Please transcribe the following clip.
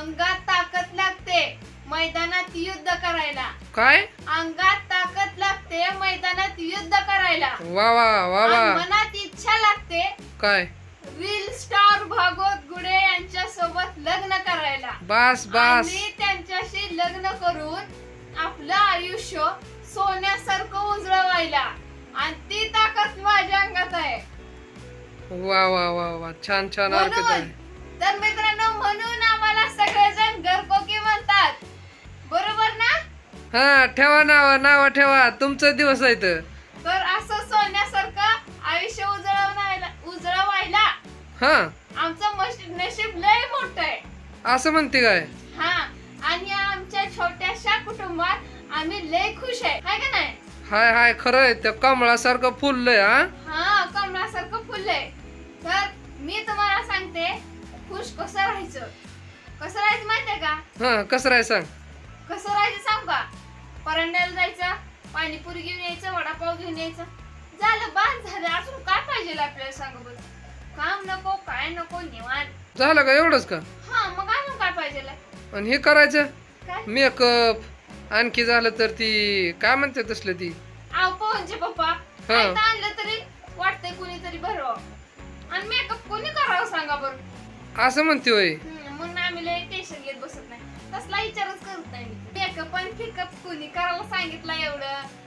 अंगात ताकद लागते मैदानात युद्ध करायला. काय? अंगात ताकद लागते मैदानात युद्ध करायला. वा वा वा वा. मनात इच्छा लागते काय? रील स्टार भागवत गुडे यांच्या सोबत लग्न करायला. बास बास. आणि त्यांच्याशी लग्न करून आपलं आयुष्य सोन्यासारखं उजळवायला. आणि ती ताकद माझ्या अंगात आहे. वा वा वा वा. छान छान अर्पित म्हणून आहे. तर मित्रांनो म्हणून आम्हाला हा ठेवा नाव नाव ठेवा. तुमचा दिवस आहे तर तर असं सोन्यासारखं आयुष्य उजळवण्याला उजळवायला हा. आमचं नशीब लय मोठं आहे. असं म्हणते काय? हा आणि आमच्या छोट्याशा कुटुंबात आम्ही लय खुश आहे. हाय का नाही? हाय हाय खरं आहे. त्या कमळासारखं फुललंय हा? हा कमळासारखं फुललंय. तर मी तुम्हाला सांगते खुश कसं राहायचं? कसं राहायचं माहितीये का? हा कसं राय सांग. कसं राहायचं सांग का परांड्याला जायचं पाणीपुरी घेऊन यायचं वडापाव घेऊन यायचं. झालं बाद झालं. अजून काय पाहिजे आपल्याला सांग बरं? काम नको काय नको निवांत. झालं का एवढंच का? हा मग अजून काय पाहिजे आणि हे करायचं. मेकअप. आणखी झालं तर ती काय म्हणते तसलं ती? आव पोहनचे पप्पा आणलं तरी वाटतंय कुणीतरी बरं. आणि मेकअप कोणी करावं सांगा बरं? असं म्हणते होय. हम्म, मेकअप आणि कुणी करायला सांगितलं एवढं?